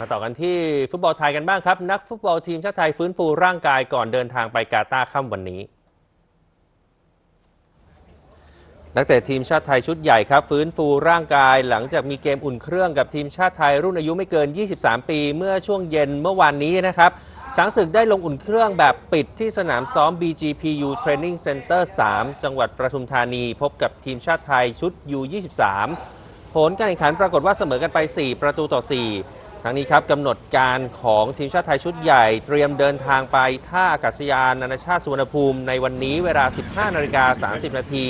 มาต่อกันที่ฟุตบอลไทยกันบ้างครับ นักฟุตบอลทีมชาติไทยฟื้นฟูร่างกายก่อนเดินทางไปกาตาร์ค่ำวันนี้ นักเตะทีมชาติไทยชุดใหญ่ครับ ฟื้นฟูร่างกายหลังจากมีเกมอุ่นเครื่องกับทีมชาติไทยรุ่นอายุไม่เกิน 23 ปี เมื่อช่วงเย็นเมื่อวานนี้นะครับช้างศึกได้ลงอุ่นเครื่องแบบปิดที่สนามซ้อม BGPU Training Center 3 จังหวัดประทุมธานี พบกับทีมชาติไทยชุด U23 ผลการแข่งขันปรากฏว่าเสมอกันไป 4 ประตูต่อ 4 ทั้งนี้ครับกำหนดการของทีมชาติไทยชุดใหญ่ เตรียมเดินทางไปท่าอากาศยานนานาชาติสุวรรณภูมิในวันนี้เวลา 15นาฬิกา30 นาที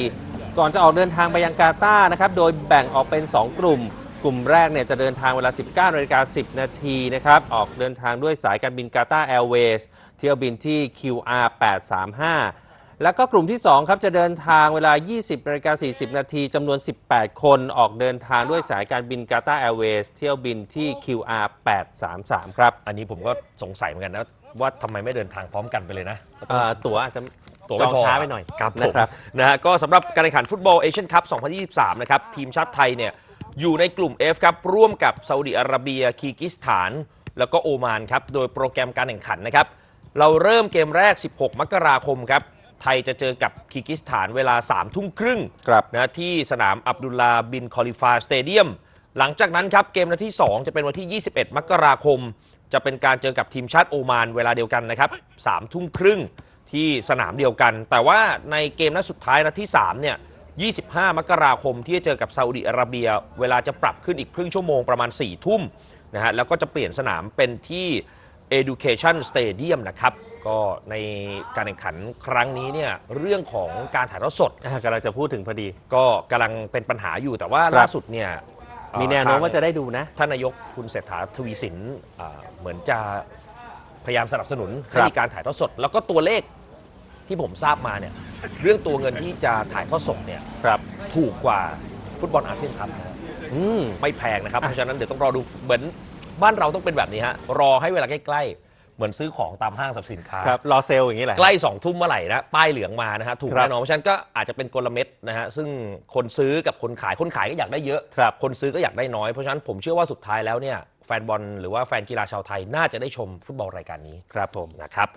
ก่อนจะออกเดินทางไปยังกาตาร์นะครับ โดยแบ่งออกเป็น 2 กลุ่ม กลุ่มแรกเนี่ยจะเดินทางเวลา 19นาฬิกา10 นาทีนะครับ ออกเดินทางด้วยสายการบินกาตาร์แอร์เวย์สเที่ยวบินที่ QR 835 แล้วก็กลุ่มที่ 2 ครับ จะเดินทางเวลา 20นาฬิกา40 นาทีจำนวน 18 คนออกเดินทางด้วยสายการบินกาตาร์แอร์เวย์สเที่ยวบินที่ QR 833 ครับ อันนี้ผมก็สงสัยเหมือนกันนะว่าทำไมไม่เดินทางพร้อมกันไปเลยนะอ่าตั๋วอาจจะตั๋วจไม่องพอช้าไปหน่อยครับผมนะครับนะฮะก็สำหรับการแข่งขันฟุตบอลเอเชียนคัพ 2023 นะครับ ทีมชาติไทยเนี่ยอยู่ในกลุ่ม F ครับ ร่วมกับซาอุดิอาระเบียคีร์กิสถาน แล้วก็โอมานครับ โดยโปรแกรมการแข่งขันนะครับ เราเริ่มเกมแรก 16 มกราคมครับ ไทยจะเจอกับคีร์กิสถานเวลา3ทุ่มครึ่งครับ นะที่สนามอับดุลลาบินคอลิฟาสเตเดียม หลังจากนั้นครับเกมนัดที่ 2 จะเป็นวันที่ 21 มกราคม จะเป็นการเจอกับทีมชาติโอมานเวลาเดียวกันนะครับ3ทุ่มครึ่งที่สนามเดียวกัน แต่ว่าในเกมนัดสุดท้ายนัดที่3เนี่ย25 มกราคมที่จะเจอกับซาอุดิอาระเบีย เวลาจะปรับขึ้นอีกครึ่งชั่วโมงประมาณ 4 ทุ่มนะฮะแล้วก็จะเปลี่ยนสนามเป็นที่ Education Stadium นะครับ ก็ในการแข่งขันครั้งนี้เนี่ยเรื่องของการถ่ายทอดสด อ่ากำลังจะพูดถึงพอดี ก็กำลังเป็นปัญหาอยู่แต่ว่าครับ ล่าสุดเนี่ยเอ่อมีแนวโน้มทงว่าจะได้ดูนะ ท่านนายกคุณเศรษฐาทวีสินเอ่อเหมือนจะพยายามสนับสนุนคให้รับมีการถ่ายทอดสด แล้วก็ตัวเลขที่ผมทราบมาเนี่ยเรื่องตัวเงินที่จะถ่ายทอดสดเนี่ยครับถูกกว่าฟุตบอลอาเซียนครับนะฮะอืม ไม่แพงนะครับ เพราะฉะนั้นเดี๋ยวต้องรอดูเหมือนบ้านเราต้องเป็นแบบนี้ฮะรอให้เวลาใกล้ๆ เหมือนซื้อของตามห้างสรรพสินค้า ครับรอเซลล์อย่างนี้แหละ ใกล้สองทุ่มเมื่อไหร่นะป้ายเหลืองมานะฮะถูกครับแน่นอนเพราะฉะนั้นก็อาจจะเป็นกลเม็ดนะฮะซึ่งคนซื้อกับคนขายคนขายก็อยากได้เยอะครับคนซื้อก็อยากได้น้อยเพราะฉะนั้นผมเชื่อว่าสุดท้ายแล้วเนี่ยแฟนบอลหรือว่าแฟนกีฬาชาวไทยน่าจะได้ชมฟุตบอลรายการนี้ครับผมนะครับ